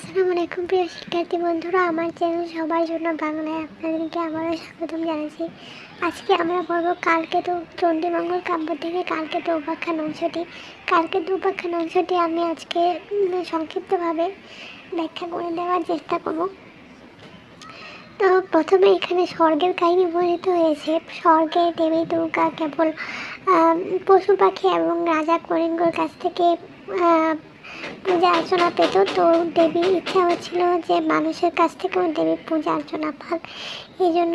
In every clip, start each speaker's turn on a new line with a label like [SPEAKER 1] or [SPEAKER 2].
[SPEAKER 1] আসসালামু আলাইকুম প্রিয় শিক্ষার্থী বন্ধুরা, আমার চ্যানেল সবার জন্য বাংলায় আপনাদেরকে আবারও স্বাগতম জানাচ্ছি। আজকে আমরা পড়ব কালকে তো চণ্ডীমঙ্গল কাব্য থেকে কালকে তো উপাখ্যান অংশটি কালকে তো উপাখ্যান অংশটি আমি আজকে সংক্ষিপ্তভাবে ব্যাখ্যা করে দেওয়ার চেষ্টা করব। তো প্রথমে এখানে স্বর্গের কাহিনী বর্ণিত হয়েছে। স্বর্গে দেবী দুর্গা কেবল পশু পাখি এবং রাজা করিঙ্গর কাছ থেকে পূজা অর্চনা পেত তো দেবীর ইচ্ছা হচ্ছিল যে মানুষের কাছ থেকেও দেবী পূজা অর্চনা পাক। এই জন্য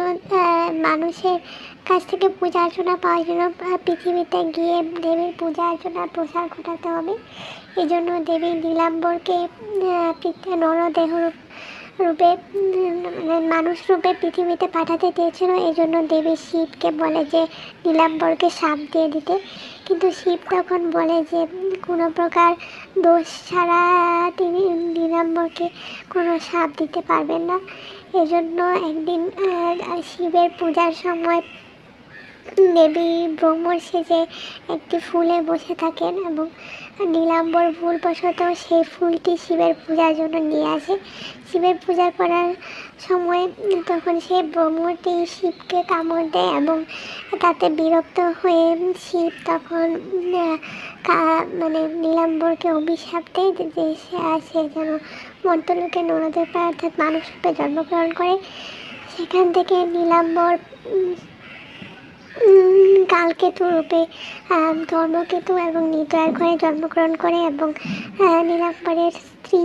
[SPEAKER 1] মানুষের কাছ থেকে পূজা অর্চনা পাওয়ার জন্য পৃথিবীতে গিয়ে দেবীর পূজা অর্চনার প্রসার ঘটাতে হবে। এই জন্য দেবী নীলাম্বরকে আহ, পৃথিবী নরদেহ রূপ- মানে মানুষ রূপে পৃথিবীতে পাঠাতে চেয়েছিল এই জন্য দেবী শিবকে বলে যে, নীলাম্বরকে সাপ দিয়ে দিতে। কিন্তু শিব তখন বলে যে, কোনো প্রকার দোষ ছাড়া তিনি নীলাম্বরকে কোনো সাপ দিতে পারবেন না। এজন্য একদিন শিবের পূজার সময় দেবী ভ্রমর সেজে একটি ফুলে বসে থাকেন এবং নীলাম্বর ভুলবশত সেই ফুলটি শিবের পূজার জন্য নিয়ে আসে। শিবের পূজা করার সময় তখন সেই ভ্রমরটি শিবকে কামড় দেয় এবং তাতে বিরক্ত হয়ে শিব তখন মানে নীলাম্বরকে অভিশাপ দেয় যে সে যেন মন্তলোকে নরদের পায় অর্থাৎ মানুষ জন্মগ্রহণ করে। সেখান থেকে নীলাম্বর কালকেতু রূপে ধর্মকেতু এবং নিদয়ার ঘরে জন্মগ্রহণ করে এবং নীলাম্বরের স্ত্রী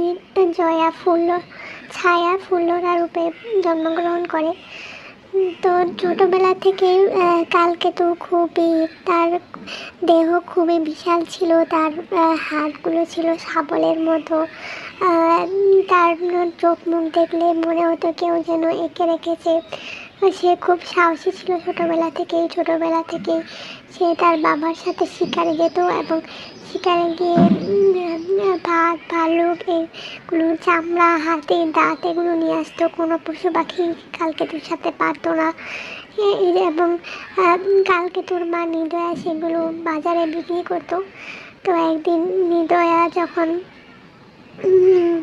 [SPEAKER 1] জয়া ফুল্ল ছায়া ফুল্লরা রূপে জন্মগ্রহণ করে। তো ছোটোবেলা আহ, কালকেতু খুবই তার দেহ খুবই বিশাল ছিল তার হাতগুলো ছিল শাবলের মতো। তার চোখ মুখ দেখলে মনে হতো কেউ যেন এঁকে রেখেছে। সে খুব সাহসী ছিল ছোটোবেলা থেকেই ছোটোবেলা থেকেই। সে তার বাবার সাথে শিকারে যেত এবং শিকারে গিয়ে ভাত ভালুক এগুলো চামড়া হাতে দাঁত এগুলো নিয়ে আসতো। কোনো পশু পাখি কালকেতুর সাথে পারতো না। এবং আহ, কালকেতুর মা নিদয়া সেগুলো বাজারে বিক্রি করতো। তো একদিন নিদয়া যখন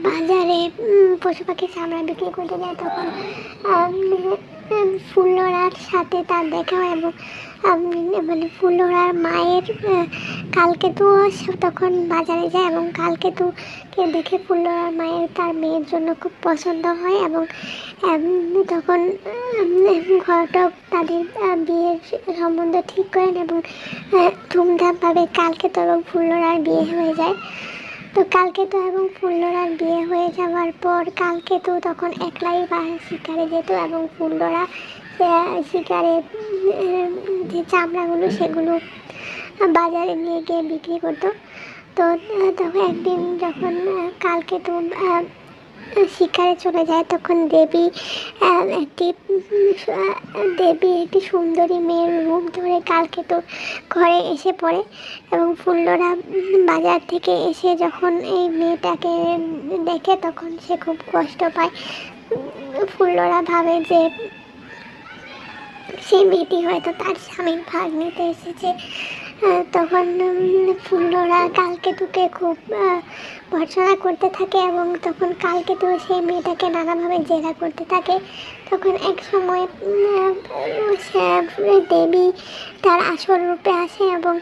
[SPEAKER 1] বাজারে পশু পাখির চামড়া বিক্রি করতে যায় তখন ফুল্লরার সাথে তার দেখা হয় এবং মানে ফুল্লরার মায়ের আহ, কালকেতুও তখন বাজারে যায় এবং কালকেতুকে দেখে ফুল্লরার মায়ের তার মেয়ের জন্য খুব পছন্দ হয় এবং তখন ঘটক তাদের বিয়ের সম্বন্ধ ঠিক করেন এবং ধুমধামভাবে কালকেতু এবং ফুল্লরার বিয়ে হয়ে যায়। তো কালকে তো এবং ফুল্লরার বিয়ে হয়ে যাওয়ার পর কালকে তো তখন একলাই শিকারে যেত এবং ফুল্লরা শিকারে, যে চামড়াগুলো সেগুলো বাজারে নিয়ে গিয়ে বিক্রি করতো। তো তখন একদিন যখন, কালকে তো শিকারে চলে যায়, তখন দেবী একটি দেবী একটি সুন্দরী মেয়ের রূপ ধরে কালকে তো ঘরে এসে পড়ে এবং ফুল্লরা বাজার থেকে এসে যখন এই মেয়েটাকে দেখে তখন সে খুব কষ্ট পায়। ফুল্লরা ভাবে যে সেই মেয়েটি হয়তো তার স্বামীর ভাগ নিতে এসেছে। তখন উম, ফুল্লরা কালকেতুকে খুব ভর্সনা করতে থাকে এবং তখন কালকেতু সেই মেয়েটাকে নানাভাবে জেরা করতে থাকে। তখন এক সময় দেবী তার আসল রূপে আসে এবং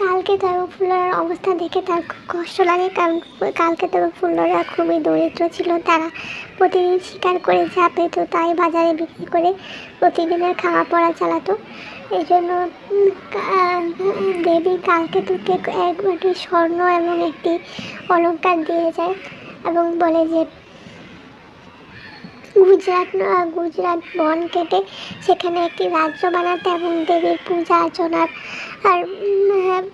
[SPEAKER 1] কালকে তার ফুল্লরার অবস্থা দেখে তার খুব কষ্ট লাগে। কারণ কালকেতু এবং ফুল্লরা খুবই দরিদ্র ছিল তারা প্রতিদিন শিকার করে যা পেত তাই বাজারে বিক্রি করে প্রতিদিনের খাওয়া পড়া চালাতো। এই জন্য উম, কা- দেবী কালকেতুকে একটি স্বর্ণ এবং একটি অলংকার দিয়ে যায় এবং বলে যে গুজরাট গুজরাট বন কেটে সেখানে একটি রাজ্য বানাতে এবং দেবীর পূজা অর্চনার আর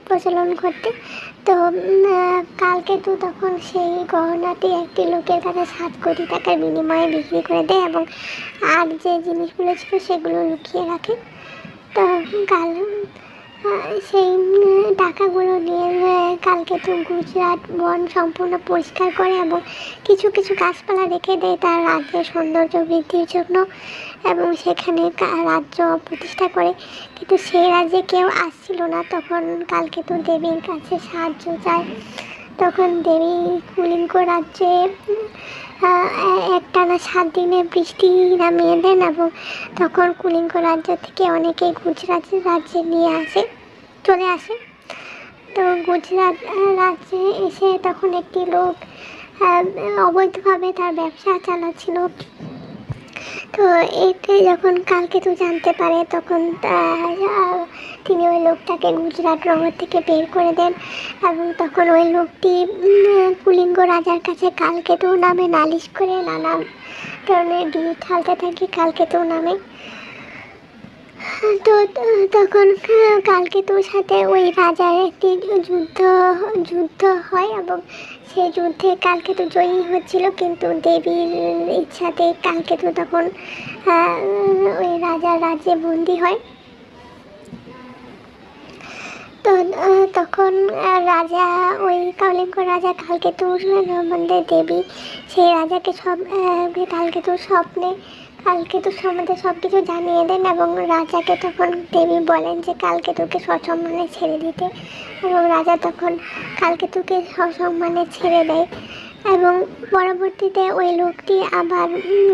[SPEAKER 1] প্রচলন করতে। তো কালকে কালকেতু তখন সেই গহনাটি একটি লোকের কাছে সাত কোটি টাকার বিনিময়ে বিক্রি করে দেয় এবং আর যে জিনিসগুলো ছিল সেগুলো লুকিয়ে রাখে। তো সেই টাকাগুলো নিয়ে কালকে তো গুজরাট বন সম্পূর্ণ পরিষ্কার করে এবং কিছু কিছু গাছপালা রেখে দেয় তার রাজ্যের সৌন্দর্য বৃদ্ধির জন্য এবং সেখানে রাজ্য প্রতিষ্ঠা করে। কিন্তু সেই রাজ্যে কেউ আসছিল না। তখন কালকে তো দেবীর কাছে সাহায্য চায়। তখন দেবী কুলিঙ্গ রাজ্যে একটা একটানা সাত দিনে বৃষ্টি নামিয়ে দেন এবং তখন কুলিঙ্গ রাজ্য থেকে অনেকেই গুজরাট রাজ্যে নিয়ে আসে, চলে আসে। তো গুজরাট রাজ্যে এসে তখন একটি লোক অবৈধভাবে তার ব্যবসা চালাচ্ছিল। তো এতে যখন কালকে তো জানতে পারে, তখন তিনি ওই লোকটাকে গুজরাট নগর থেকে বের করে দেন এবং তখন ওই লোকটি কুলিঙ্গ রাজার কাছে কালকে তো নামে নালিশ করে নানা ধরনের ডিল ঠালতে থাকে কালকেতু নামে। তো তখন কা- কালকেতুর সাথে ওই রাজার একটি যুদ্ধ যুদ্ধ হয় এবং সেই যুদ্ধে কালকেতু জয়ী হচ্ছিল কিন্তু দেবীর ইচ্ছাতে কালকেতু তখন ওই রাজার রাজ্যে বন্দি হয়। তো তখন রাজা ওই কালিঙ্গ রাজা কালকেতুর সম্বন্ধে দেবী সেই রাজাকে সব আহ, কালকেতুর স্বপ্নে কালকেতুর সম্বন্ধে সব কিছু জানিয়ে দেন এবং রাজাকে তখন দেবী বলেন যে কালকেতুকে সসম্মানে ছেড়ে দিতে। এবং রাজা তখন কালকেতুকে সসম্মানে ছেড়ে দেয়। এবং পরবর্তীতে ওই লোকটি আবার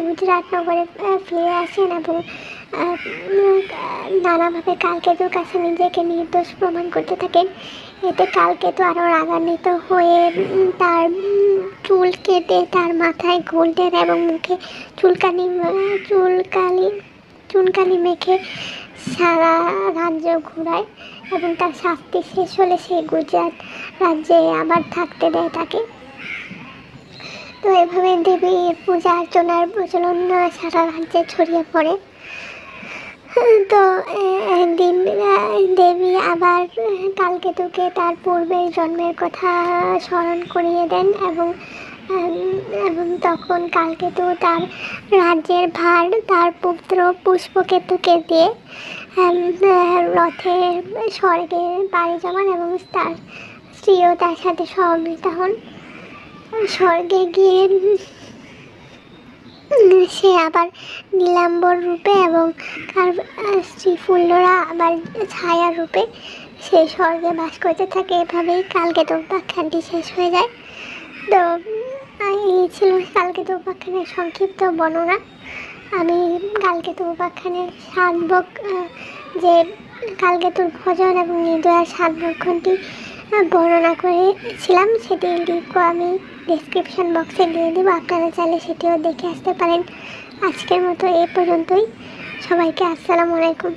[SPEAKER 1] গুজরাট নগরে ফিরে আসেন এবং নানাভাবে কালকেতুর কাছে নিজেকে নির্দোষ প্রমাণ করতে থাকেন। এতে কালকেতু আরও রাগান্বিত হয়ে তার চুল কেটে তার মাথায় গোল্ডেন এবং মুখে চুলকানি চুলকালি চুনকালি মেখে সারা রাজ্য ঘোরায় এবং তার শাস্তি শেষ হলে সে গুজরাট রাজ্যে আবার থাকতে দেয় তাকে। তো এভাবে দেবীর পূজা, অর্চনার প্রচলন সারা রাজ্যে ছড়িয়ে পড়ে। তো একদিন দেবী আবার কালকেতুকে তার পূর্বের জন্মের কথা স্মরণ করিয়ে দেন এবং এবং তখন কালকেতু তার রাজ্যের ভার, তার পুত্র পুষ্পকেতুকে দিয়ে রথে স্বর্গে পাড়ি জমান এবং তার স্ত্রীও তার সাথে সহমৃত হন। স্বর্গে গিয়ে সে আবার নীলাম্বর রূপে এবং তার স্ত্রী ফুল্লরা আবার ছায়া রূপে সেই স্বর্গে বাস করতে থাকে। এভাবেই কালকেতু উপাখ্যানটি শেষ হয়ে যায়। তো এই ছিল কালকেতু উপাখ্যানের সংক্ষিপ্ত বর্ণনা। আমি কালকেতু উপাখ্যানের সাত যে কালকেতুর ভজন এবং নির্দয়ার সাত বক্ষণটি আহ, বর্ণনা করেছিলাম সেটির লিঙ্কও আমি ডিসক্রিপশন বক্সে দিয়ে দেবো, আপনারা চাইলে সেটিও দেখে আসতে পারেন। আজকের মতো এ পর্যন্তই। সবাইকে আসসালামু আলাইকুম।